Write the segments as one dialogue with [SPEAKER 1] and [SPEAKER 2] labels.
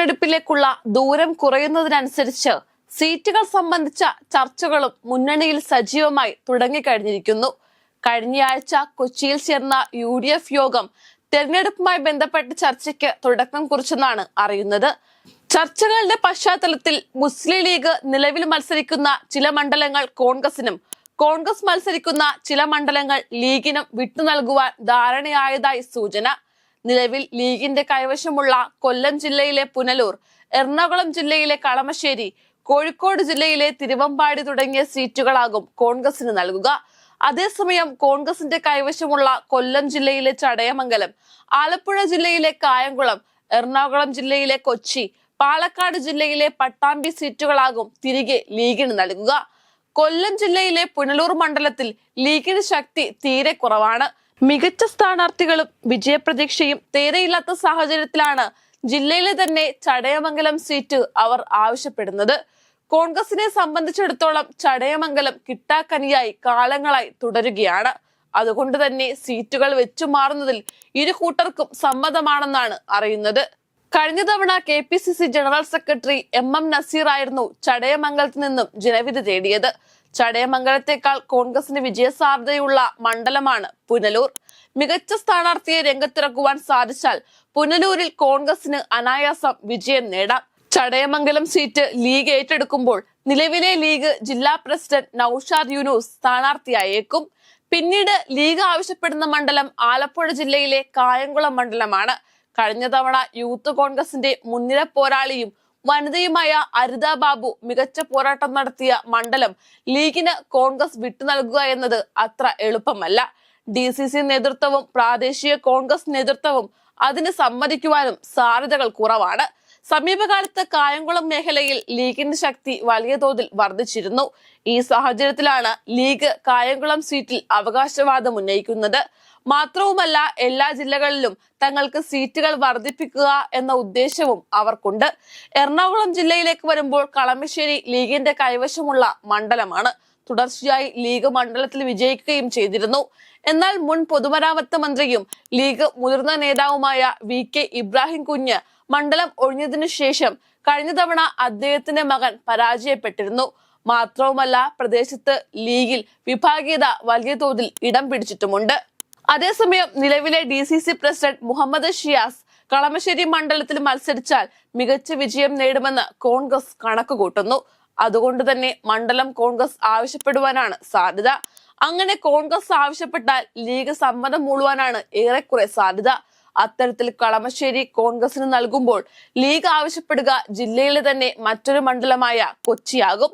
[SPEAKER 1] തെരഞ്ഞെടുപ്പിലേക്കുള്ള ദൂരം കുറയുന്നതിനനുസരിച്ച് സീറ്റുകൾ സംബന്ധിച്ച ചർച്ചകളും മുന്നണിയിൽ സജീവമായി തുടങ്ങിക്കഴിഞ്ഞിരിക്കുന്നു. കഴിഞ്ഞയാഴ്ച കൊച്ചിയിൽ ചേർന്ന യു ഡി എഫ് യോഗം തെരഞ്ഞെടുപ്പുമായി ബന്ധപ്പെട്ട ചർച്ചയ്ക്ക് തുടക്കം കുറിച്ചെന്നാണ് അറിയുന്നത്. ചർച്ചകളുടെ പശ്ചാത്തലത്തിൽ മുസ്ലിം ലീഗ് നിലവിൽ മത്സരിക്കുന്ന ചില മണ്ഡലങ്ങൾ കോൺഗ്രസിനും കോൺഗ്രസ് മത്സരിക്കുന്ന ചില മണ്ഡലങ്ങൾ ലീഗിനും വിട്ടു നൽകുവാൻ ധാരണയായതായി സൂചന. നിലവിൽ ലീഗിന്റെ കൈവശമുള്ള കൊല്ലം ജില്ലയിലെ പുനലൂർ എറണാകുളം ജില്ലയിലെ കളമശ്ശേരി കോഴിക്കോട് ജില്ലയിലെ തിരുവമ്പാടി തുടങ്ങിയ സീറ്റുകളാകും കോൺഗ്രസിന് നൽകുക. അതേസമയം കോൺഗ്രസിന്റെ കൈവശമുള്ള കൊല്ലം ജില്ലയിലെ ചടയമംഗലം ആലപ്പുഴ ജില്ലയിലെ കായംകുളം എറണാകുളം ജില്ലയിലെ കൊച്ചി പാലക്കാട് ജില്ലയിലെ പട്ടാമ്പി സീറ്റുകളാകും തിരികെ ലീഗിന് നൽകുക. കൊല്ലം ജില്ലയിലെ പുനലൂർ മണ്ഡലത്തിൽ ലീഗിന് ശക്തി തീരെ കുറവാണ്. മികച്ച സ്ഥാനാർത്ഥികളും വിജയപ്രതീക്ഷയും തീരെയില്ലാത്ത സാഹചര്യത്തിലാണ് ജില്ലയിലെ തന്നെ ചടയമംഗലം സീറ്റ് അവർ ആവശ്യപ്പെടുന്നത്. കോൺഗ്രസിനെ സംബന്ധിച്ചിടത്തോളം ചടയമംഗലം കിട്ടാക്കനിയായി കാലങ്ങളായി തുടരുകയാണ്. അതുകൊണ്ട് തന്നെ സീറ്റുകൾ വെച്ചു മാറുന്നതിൽ ഇരു കൂട്ടർക്കും സമ്മതമാണെന്നാണ് അറിയുന്നത്. കഴിഞ്ഞ തവണ K P C C general secretary M M Naseer ആയിരുന്നു ചടയമംഗലത്ത് നിന്നും ജനവിധി തേടിയത്. ചടയമംഗലത്തേക്കാൾ കോൺഗ്രസിന് വിജയസാധ്യതയുള്ള മണ്ഡലമാണ് പുനലൂർ. മികച്ച സ്ഥാനാർത്ഥിയെ രംഗത്തിറക്കുവാൻ സാധിച്ചാൽ പുനലൂരിൽ കോൺഗ്രസിന് അനായാസം വിജയം നേടാം. ചടയമംഗലം സീറ്റ് ലീഗ് ഏറ്റെടുക്കുമ്പോൾ നിലവിലെ ലീഗ് ജില്ലാ പ്രസിഡന്റ് നൌഷാദ് യൂനൂസ് സ്ഥാനാർത്ഥിയായേക്കും. പിന്നീട് ലീഗ് ആവശ്യപ്പെടുന്ന മണ്ഡലം ആലപ്പുഴ ജില്ലയിലെ കായംകുളം മണ്ഡലമാണ്. കഴിഞ്ഞ തവണ യൂത്ത് കോൺഗ്രസിന്റെ മുൻനിര പോരാളിയും വനിതയുമായ അരിത ബാബു മികച്ച പോരാട്ടം നടത്തിയ മണ്ഡലം ലീഗിന് കോൺഗ്രസ് വിട്ടു നൽകുക എന്നത് അത്ര എളുപ്പമല്ല. ഡി സി സി നേതൃത്വവും പ്രാദേശിക കോൺഗ്രസ് നേതൃത്വവും അതിന് സമ്മതിക്കുവാനും സാധ്യതകൾ കുറവാണ്. സമീപകാലത്ത് കായംകുളം മേഖലയിൽ ലീഗിന്റെ ശക്തി വലിയ തോതിൽ വർദ്ധിച്ചിരുന്നു. ഈ സാഹചര്യത്തിലാണ് ലീഗ് കായംകുളം സീറ്റിൽ അവകാശവാദം ഉന്നയിക്കുന്നത്. മാത്രവുമല്ല എല്ലാ ജില്ലകളിലും തങ്ങൾക്ക് സീറ്റുകൾ വർദ്ധിപ്പിക്കുക എന്ന ഉദ്ദേശവും അവർക്കുണ്ട്. എറണാകുളം ജില്ലയിലേക്ക് വരുമ്പോൾ കളമശ്ശേരി ലീഗിന്റെ കൈവശമുള്ള മണ്ഡലമാണ്. തുടർച്ചയായി ലീഗ് മണ്ഡലത്തിൽ വിജയിക്കുകയും ചെയ്തിരുന്നു. എന്നാൽ മുൻ പൊതുമരാമത്ത് മന്ത്രിയും ലീഗ് മുതിർന്ന നേതാവുമായ വി കെ ഇബ്രാഹിം കുഞ്ഞ് മണ്ഡലം ഒഴിഞ്ഞതിനു ശേഷം കഴിഞ്ഞ തവണ അദ്ദേഹത്തിന്റെ മകൻ പരാജയപ്പെട്ടിരുന്നു. മാത്രവുമല്ല പ്രദേശത്ത് ലീഗിൽ വിഭാഗീയത വലിയ തോതിൽ ഇടം പിടിച്ചിട്ടുമുണ്ട്. അതേസമയം നിലവിലെ D C C president Muhammad Shiyas Kalamassery മണ്ഡലത്തിൽ മത്സരിച്ചാൽ മികച്ച വിജയം നേടുമെന്ന് കോൺഗ്രസ് കണക്കുകൂട്ടുന്നു. അതുകൊണ്ട് തന്നെ മണ്ഡലം കോൺഗ്രസ് ആവശ്യപ്പെടുവാനാണ് സാധ്യത. അങ്ങനെ കോൺഗ്രസ് ആവശ്യപ്പെട്ടാൽ ലീഗ് സമ്മതം മൂളുവാനാണ് ഏറെക്കുറെ സാധ്യത. അത്തരത്തിൽ കളമശ്ശേരി കോൺഗ്രസിന് നൽകുമ്പോൾ ലീഗ് ആവശ്യപ്പെടുക ജില്ലയിലെ തന്നെ മറ്റൊരു മണ്ഡലമായ കൊച്ചിയാകും.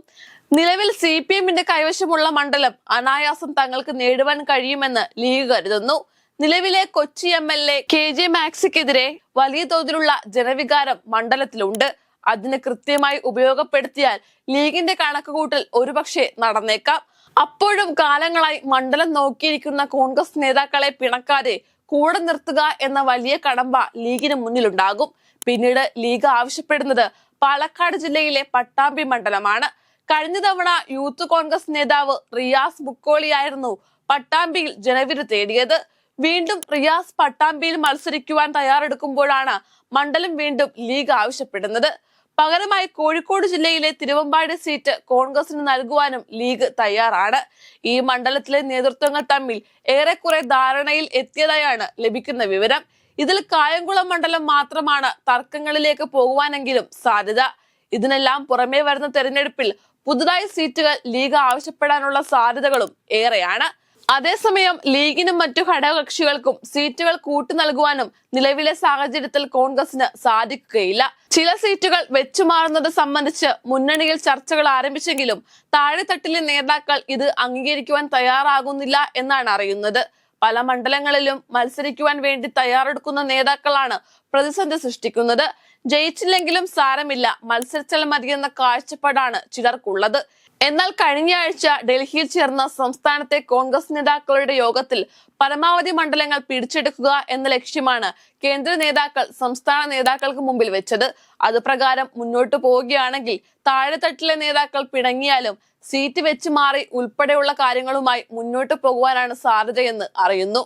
[SPEAKER 1] നിലവിൽ സി പി എമ്മിന്റെ കൈവശമുള്ള മണ്ഡലം അനായാസം തങ്ങൾക്ക് നേടുവാൻ കഴിയുമെന്ന് ലീഗ് കരുതുന്നു. നിലവിലെ Kochi M L A K J മാക്സിക്കെതിരെ വലിയ തോതിലുള്ള ജനവികാരം മണ്ഡലത്തിലുണ്ട്. അതിന് കൃത്യമായി ഉപയോഗപ്പെടുത്തിയാൽ ലീഗിന്റെ കണക്കുകൂട്ടൽ ഒരുപക്ഷെ നടന്നേക്കാം. അപ്പോഴും കാലങ്ങളായി മണ്ഡലം നോക്കിയിരിക്കുന്ന കോൺഗ്രസ് നേതാക്കളെ പിണക്കാതെ കൂടെ നിർത്തുക എന്ന വലിയ കടമ്പ ലീഗിന് മുന്നിലുണ്ടാകും. പിന്നീട് ലീഗ് ആവശ്യപ്പെടുന്നത് പാലക്കാട് ജില്ലയിലെ പട്ടാമ്പി മണ്ഡലമാണ്. കഴിഞ്ഞ തവണ യൂത്ത് കോൺഗ്രസ് നേതാവ് റിയാസ് മുക്കോളിയായിരുന്നു പട്ടാമ്പിയിൽ ജനവിധി തേടിയത്. വീണ്ടും റിയാസ് പട്ടാമ്പിയിൽ മത്സരിക്കുവാൻ തയ്യാറെടുക്കുമ്പോഴാണ് മണ്ഡലം വീണ്ടും ലീഗ് ആവശ്യപ്പെടുന്നത്. പകരമായി കോഴിക്കോട് ജില്ലയിലെ തിരുവമ്പാടി സീറ്റ് കോൺഗ്രസിന് നൽകുവാനും ലീഗ് തയ്യാറാണ്. ഈ മണ്ഡലത്തിലെ നേതൃത്വങ്ങൾ തമ്മിൽ ഏറെക്കുറെ ധാരണയിൽ എത്തിയതായാണ് ലഭിക്കുന്ന വിവരം. ഇതിൽ കായംകുളം മണ്ഡലം മാത്രമാണ് തർക്കങ്ങളിലേക്ക് പോകുവാനെങ്കിലും സാധ്യത. ഇതിനെല്ലാം പുറമേ വരുന്ന തെരഞ്ഞെടുപ്പിൽ പുതുതായി സീറ്റുകൾ ലീഗ് ആവശ്യപ്പെടാനുള്ള സാധ്യതകളും ഏറെയാണ്. അതേസമയം ലീഗിനും മറ്റു ഘടകകക്ഷികൾക്കും സീറ്റുകൾ കൂട്ടു നൽകുവാനും നിലവിലെ സാഹചര്യത്തിൽ കോൺഗ്രസിന് സാധിക്കുകയില്ല. ചില സീറ്റുകൾ വെച്ചുമാറുന്നത് സംബന്ധിച്ച് മുന്നണിയിൽ ചർച്ചകൾ ആരംഭിച്ചെങ്കിലും താഴെത്തട്ടിലെ നേതാക്കൾ ഇത് അംഗീകരിക്കുവാൻ തയ്യാറാകുന്നില്ല എന്നാണ് അറിയുന്നത്. പല മണ്ഡലങ്ങളിലും മത്സരിക്കുവാൻ വേണ്ടി തയ്യാറെടുക്കുന്ന നേതാക്കളാണ് പ്രതിസന്ധി സൃഷ്ടിക്കുന്നത്. ജയിച്ചില്ലെങ്കിലും സാരമില്ല. മത്സരിച്ചാൽ മതിയെന്ന കാഴ്ചപ്പാടാണ് ചിലർക്കുള്ളത്. എന്നാൽ കഴിഞ്ഞയാഴ്ച ഡൽഹിയിൽ ചേർന്ന സംസ്ഥാനത്തെ കോൺഗ്രസ് നേതാക്കളുടെ യോഗത്തിൽ പരമാവധി മണ്ഡലങ്ങൾ പിടിച്ചെടുക്കുക എന്ന ലക്ഷ്യമാണ് കേന്ദ്ര നേതാക്കൾ സംസ്ഥാന നേതാക്കൾക്ക് മുമ്പിൽ വെച്ചത്. അത് മുന്നോട്ട് പോവുകയാണെങ്കിൽ താഴെത്തട്ടിലെ നേതാക്കൾ പിണങ്ങിയാലും സീറ്റ് വെച്ച് മാറി ഉൾപ്പെടെയുള്ള കാര്യങ്ങളുമായി മുന്നോട്ടു പോകുവാനാണ് സാധ്യതയെന്ന് അറിയുന്നു.